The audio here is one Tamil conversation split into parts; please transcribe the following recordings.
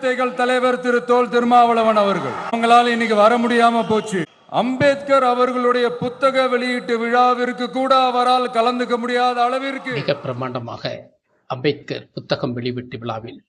வார்த்தைகள் தலைவர் திரு தோல் திருமாவளவன் அவர்கள். அவங்களால் இன்னைக்கு வர முடியாம போச்சு. அம்பேத்கர் அவர்களுடைய புத்தக வெளியீட்டு விழாவிற்கு கூட அவரால் கலந்துக்க முடியாத அளவிற்கு மிக பிரமாண்டமாக அம்பேத்கர் புத்தகம் வெளியீட்டு விழாவில்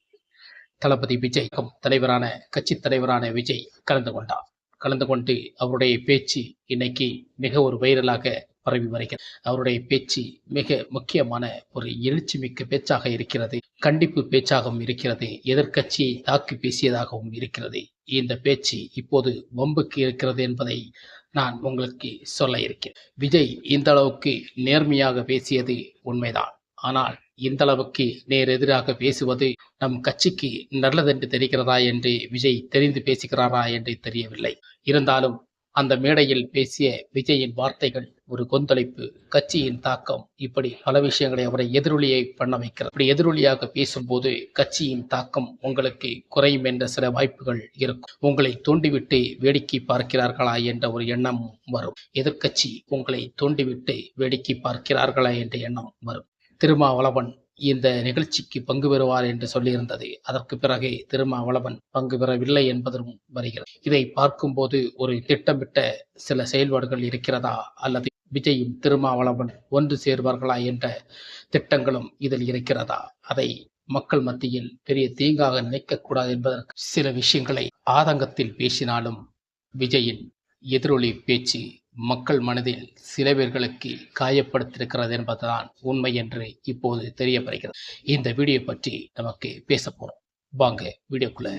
தளபதி விஜய் தலைவரான கட்சி தலைவரான விஜய் கலந்து கொண்டார். கலந்து கொண்டு அவருடைய பேச்சு இன்னைக்கு மிக ஒரு வைரலாக பரவி வருகிறது. அவருடைய பேச்சு மிக முக்கியமான ஒரு எழுச்சி மிக்க பேச்சாக இருக்கிறது. கண்டிப்பு பேச்சாகவும் இருக்கிறது. எதிர்க்கட்சியை தாக்கி பேசியதாகவும் இருக்கிறது. இந்த பேச்சு இப்போது வம்புக்கு இருக்கிறது என்பதை நான் உங்களுக்கு சொல்ல இருக்கிறேன். விஜய் இந்த அளவுக்கு நேர்மையாக பேசியது உண்மைதான். ஆனால் இந்த அளவுக்கு நேர் எதிராக பேசுவது நம் கட்சிக்கு நல்லதென்று தெரிகிறதா என்று விஜய் தெரிந்து பேசுகிறாரா என்று தெரியவில்லை. இருந்தாலும் அந்த மேடையில் பேசிய விஜயின் வார்த்தைகள் ஒரு கொந்தளிப்பு கட்சியின் தாக்கம். இப்படி பல விஷயங்களை அவரை எதிரொலியை பண்ண வைக்கிறார் இப்படி எதிரொலியாக பேசும்போது கட்சியின் தாக்கம் உங்களுக்கு குறையும் என்ற சில வாய்ப்புகள் இருக்கும். உங்களை தூண்டிவிட்டு வேடிக்கை பார்க்கிறார்களா என்ற ஒரு எண்ணம் வரும். எதிர்க்கட்சி உங்களை தூண்டிவிட்டு வேடிக்கை பார்க்கிறார்களா என்ற எண்ணம் வரும். திருமாவளவன் இந்த நிகழ்ச்சிக்கு பங்கு பெறுவார் என்று சொல்லியிருந்தது. அதற்கு பிறகு திருமாவளவன் பங்கு பெறவில்லை என்பதும் வருகிறது. இதை பார்க்கும்போது ஒரு திட்டமிட்ட சில செயல்பாடுகள் இருக்கிறதா? அல்லது விஜயும் திருமாவளவன் ஒன்று சேர்வார்களா என்ற திட்டங்களும் இதில் இருக்கிறதா? அதை மக்கள் மத்தியில் பெரிய தீங்காக நினைக்கக்கூடாது என்பதற்கு சில விஷயங்களை ஆதங்கத்தில் பேசினாலும் விஜயின் எதிரொலி பேச்சு மக்கள் மனதில் சில பேர்களுக்கு காயப்படுத்தியிருக்கிறது என்பதுதான் உண்மை என்று இப்போது தெரிய வருகிறது இந்த வீடியோ பற்றி நமக்கு பேச போறோம் வாங்க வீடியோக்குள்ள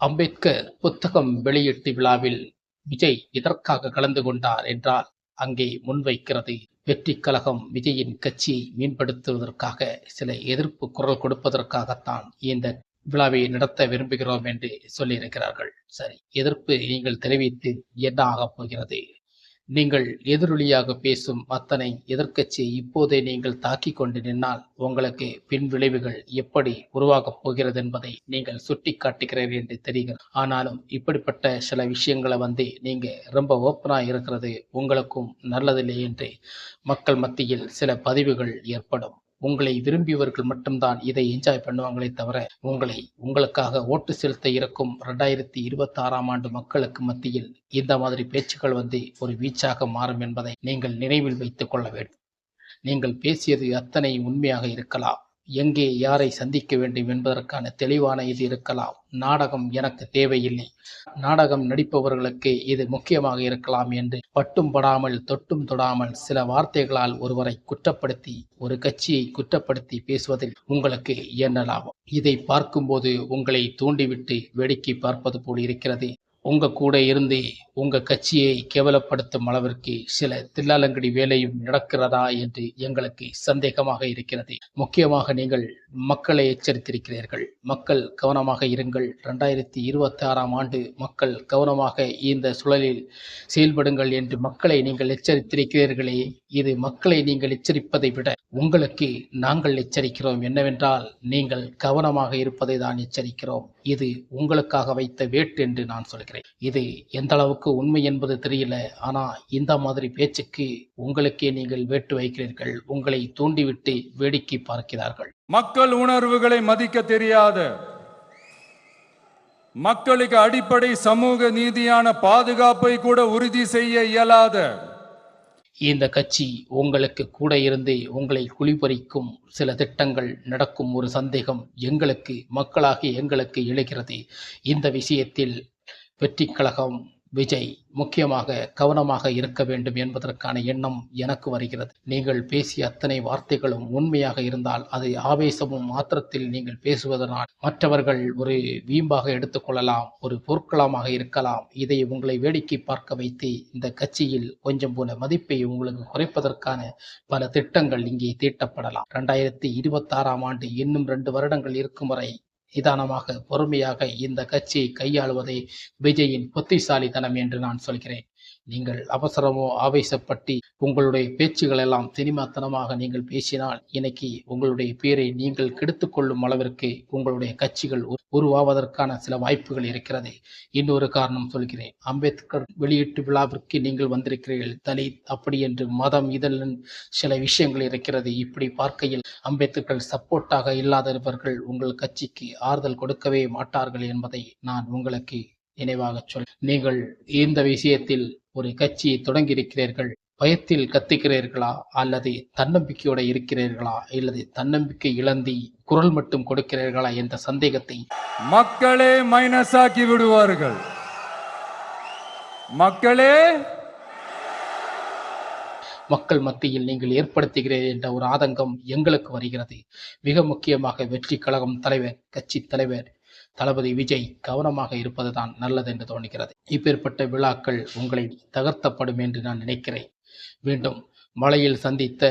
அம்பேத்கர் புத்தகம் வெளியீட்டு விழாவில் விஜய் எதற்காக கலந்து கொண்டார் என்றால் அங்கே முன்வைக்கிறது வெற்றி கழகம் விஜயின் கட்சியை மேம்படுத்துவதற்காக சில எதிர்ப்பு குரல் கொடுப்பதற்காகத்தான் இந்த விழாவை நடத்த விரும்புகிறோம் என்று சொல்லியிருக்கிறார்கள். சரி எதிர்ப்பு நீங்கள் தெரிவித்து என்ன ஆகப் போகிறது? நீங்கள் எதிரொலியாக பேசும் அத்தனை எதிர்க்கட்சி இப்போதே நீங்கள் தாக்கிக் கொண்டு நின்னால் உங்களுக்கு பின் விளைவுகள் எப்படி உருவாகப் போகிறது என்பதை நீங்கள் சுட்டி காட்டுகிறீர்கள் என்று தெரிகிறது. ஆனாலும் இப்படிப்பட்ட சில விஷயங்களை வந்து நீங்க ரொம்ப ஓப்பனா இருக்கிறது உங்களுக்கும் நல்லதில்லை என்று மக்கள் மத்தியில் சில பதிவுகள் ஏற்படும். உங்களை விரும்பியவர்கள் மட்டும்தான் இதை என்ஜாய் பண்ணுவாங்களே தவிர உங்களை உங்களுக்காக ஓட்டு செலுத்த இருக்கும் ரெண்டாயிரத்தி இருபத்தி ஆறாம் ஆண்டு மக்களுக்கு மத்தியில் இந்த மாதிரி பேச்சுக்கள் வந்து ஒரு வீச்சாக மாறும் என்பதை நீங்கள் நினைவில் வைத்துக் கொள்ள வேண்டும். நீங்கள் பேசியது அத்தனை உண்மையாக இருக்கலாம். எங்கே யாரை சந்திக்க வேண்டும் என்பதற்கான தெளிவான இது இருக்கலாம். நாடகம் எனக்கு தேவையில்லை. நாடகம் நடிப்பவர்களுக்கு இது முக்கியமாக இருக்கலாம் என்று பட்டும் படாமல் தொட்டும் தொடாமல் சில வார்த்தைகளால் ஒருவரை குற்றப்படுத்தி ஒரு கட்சியை குற்றப்படுத்தி பேசுவதில் உங்களுக்கு என்ன லாபம்? இதை பார்க்கும்போது உங்களை தூண்டிவிட்டு வேடிக்கை பார்ப்பது போல் இருக்கிறது. உங்க கூட இருந்து உங்க கட்சியை கேவலப்படுத்தும் அளவிற்கு சில தில்லாலங்கடி வேலையும் நடக்கிறதா என்று எங்களுக்கு சந்தேகமாக இருக்கிறது. முக்கியமாக நீங்கள் மக்களை எச்சரித்திருக்கிறீர்கள். மக்கள் கவனமாக இருங்கள். ரெண்டாயிரத்தி இருபத்தி ஆறாம் ஆண்டு மக்கள் கவனமாக இந்த சுழலில் செயல்படுங்கள் என்று மக்களை நீங்கள் எச்சரித்திருக்கிறீர்களே. இது மக்களை நீங்கள் எச்சரிப்பதை விட உங்களுக்கு நாங்கள் எச்சரிக்கிறோம். என்னவென்றால் நீங்கள் கவனமாக இருப்பதை தான் எச்சரிக்கிறோம். இது உங்களுக்காக வைத்த வேட்டு என்று நான் சொல்கிறேன். இது எந்த அளவுக்கு உண்மை என்பது தெரியல. ஆனா இந்த மாதிரி பேச்சுக்கு உங்களுக்கே நீங்கள் வேட்டு வைக்கிறீர்கள். உங்களை தூண்டிவிட்டு வேடிக்கை பார்க்கிறார்கள். மக்கள் உணர்வுகளை மதிக்க தெரியாத மக்களுக்கு அடிப்படை சமூக நீதியான பாதுகாப்பை கூட உறுதி செய்ய இயலாத. இந்த கட்சி உங்களுக்கு கூட இருந்தே உங்களை குளிபறிக்கும் சில திட்டங்கள் நடக்கும் ஒரு சந்தேகம் எங்களுக்கு மக்களாகி எங்களுக்கு எழுகிறது. இந்த விஷயத்தில் வெற்றி கழகம் விஜய் முக்கியமாக கவனமாக இருக்க வேண்டும் என்பதற்கான எண்ணம் எனக்கு வருகிறது. நீங்கள் பேசிய அத்தனை வார்த்தைகளும் உண்மையாக இருந்தால் அது ஆவேசமும் மாத்திரத்தில் நீங்கள் பேசுவதனால் மற்றவர்கள் ஒரு வீம்பாக எடுத்துக்கொள்ளலாம் ஒரு பொருட்களமாக இருக்கலாம். இதை உங்களை வேடிக்கை பார்க்க வைத்து இந்த கட்சியில் கொஞ்சம் போல மதிப்பை உங்களுக்கு குறைப்பதற்கான பல திட்டங்கள் இங்கே தீட்டப்படலாம். ரெண்டாயிரத்தி இருபத்தி ஆறாம் ஆண்டு இன்னும் ரெண்டு வருடங்கள் இருக்கும் வரை நிதானமாக பொறுமையாக இந்த கட்சியை கையாளுவதை விஜயின் புத்திசாலித்தனம் என்று நான் சொல்கிறேன். நீங்கள் அவசரமோ ஆவேசப்பட்டு உங்களுடைய பேச்சுகள் எல்லாம் சினிமாத்தனமாக நீங்கள் பேசினால் இன்னைக்கு உங்களுடைய பேரை நீங்கள் கெடுத்து கொள்ளும் அளவிற்கு உங்களுடைய கட்சிகள் உருவாவதற்கான சில வாய்ப்புகள் இருக்கிறது. இன்னொரு காரணம் சொல்கிறேன். அம்பேத்கர் வெளியீட்டு விழாவிற்கு நீங்கள் வந்திருக்கிறீர்கள். தலித் அப்படி என்று மதம் இதழ் சில விஷயங்கள் இருக்கிறது. இப்படி பார்க்கையில் அம்பேத்கர் சப்போர்ட்டாக இல்லாதவர்கள் உங்கள் கட்சிக்கு ஆறுதல் கொடுக்கவே மாட்டார்கள் என்பதை நான் உங்களுக்கு நினைவாக சொல். நீங்கள் இந்த விஷயத்தில் ஒரு கட்சியை தொடங்கியிருக்கிறீர்கள் பயத்தில் கத்துகிறீர்களா அல்லது தன்னம்பிக்கையோட இருக்கிறீர்களா அல்லது தன்னம்பிக்கை இழந்தி குரல் மட்டும் கொடுக்கிறீர்களா என்ற சந்தேகத்தை மக்களே மைனஸ் ஆக்கி விடுவார்கள். மக்களே! மக்கள் மத்தியில் நீங்கள் ஏற்படுத்துகிறீர்கள் என்ற ஒரு ஆதங்கம் எங்களுக்கு வருகிறது. மிக முக்கியமாக வெற்றி கழகம் தலைவர் கட்சி தலைவர் தளபதி விஜய் கவனமாக இருப்பதுதான் நல்லது என்று தோணுகிறது இப்பேற்பட்ட விழாக்கள் உங்களை தகர்த்தப்படும் என்று நான் நினைக்கிறேன். மீண்டும் மழையில் சந்தித்த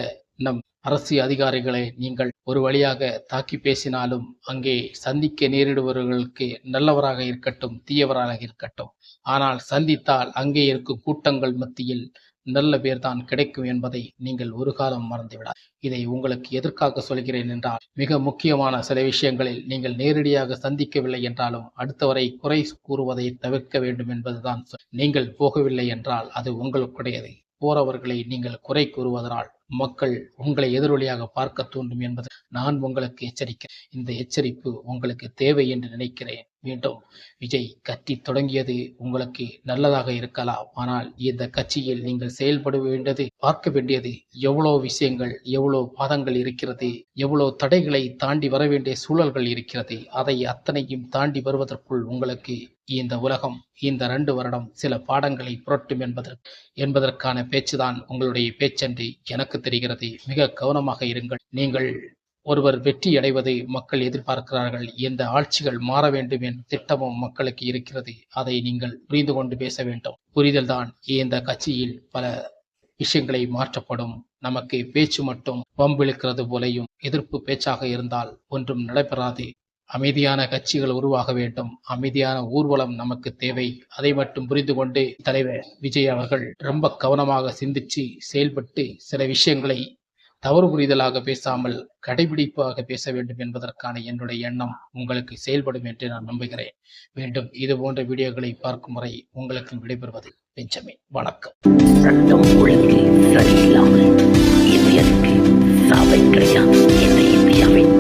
நம் அரசு அதிகாரிகளை நீங்கள் ஒரு வழியாக தாக்கி பேசினாலும் அங்கே சந்திக்க நேரிடுபவர்களுக்கு நல்லவராக இருக்கட்டும் தீயவராக இருக்கட்டும். ஆனால் சந்தித்தால் அங்கே இருக்கும் கூட்டங்கள் மத்தியில் நல்ல பேர்தான் கிடைக்கும் என்பதை நீங்கள் ஒரு காலம் மறந்துவிடாது. இதை உங்களுக்கு எதற்காக சொல்கிறேன் என்றால் மிக முக்கியமான சில விஷயங்களில் நீங்கள் நேரடியாக சந்திக்கவில்லை என்றாலும் அடுத்தவரை குறை கூறுவதை தவிர்க்க வேண்டும் என்பதுதான் நீங்கள் போகவில்லை என்றால் அது உங்களுக்குடையது. போறவர்களை நீங்கள் குறை கூறுவதனால் மக்கள் உங்களை எதிரொலியாக பார்க்க தூண்டும் என்பது நான் உங்களுக்கு எச்சரிக்கிறேன். இந்த எச்சரிப்பு உங்களுக்கு தேவை என்று நினைக்கிறேன். மீண்டும் விஜய் கட்சி தொடங்கியது உங்களுக்கு நல்லதாக இருக்கலாம். ஆனால் இந்த கட்சியில் நீங்கள் செயல்பட வேண்டியது பார்க்க வேண்டியது எவ்வளவு விஷயங்கள் எவ்வளவு பாதங்கள் இருக்கிறது எவ்வளவு தடைகளை தாண்டி வர வேண்டிய சூழல்கள் இருக்கிறது. அதை அத்தனையும் தாண்டி வருவதற்குள் உங்களுக்கு இந்த உலகம் இந்த ரெண்டு வருடம் சில பாடங்களை புரட்டும் என்பதற்கு என்பதற்கான பேச்சுதான் உங்களுடைய பேச்சென்று எனக்கு தெரிகிறது. மிக கவனமாக இருங்கள். நீங்கள் ஒருவர் வெற்றி அடைவதை மக்கள் எதிர்பார்க்கிறார்கள். இந்த ஆட்சிகள் மாற வேண்டும் என்ற திட்டமும் மக்களுக்கு இருக்கிறது. அதை நீங்கள் புரிந்து கொண்டு பேச வேண்டும். புரிதல்தான் இந்த கட்சியில் பல விஷயங்களை மாற்றப்படும். நமக்கு பேச்சு மட்டும் வம்பிழுக்கிறது போலையும் எதிர்ப்பு பேச்சாக இருந்தால் ஒன்றும் நடைபெறாது. அமைதியான கட்சிகள் உருவாக வேண்டும். அமைதியான ஊர்வலம் நமக்கு தேவை. அதை மட்டும் புரிந்து கொண்டு தலைவர் விஜய் அவர்கள் ரொம்ப கவனமாக சிந்திச்சு செயல்பட்டு சில விஷயங்களை தவறு புரிதலாக பேசாமல் கடைபிடிப்பாக பேச வேண்டும் என்பதற்கான என்னுடைய எண்ணம் உங்களுக்கு செயல்படும் என்று நான் நம்புகிறேன். மீண்டும் இது போன்ற வீடியோக்களை பார்க்கும் வரை உங்களுக்கு விடைபெறுவது பெஞ்சமின். வணக்கம். சட்டம் ஒழுங்கு சரியில்லாமல் இந்தியனுக்கு சாவை கிடையாது. இந்தியாவின்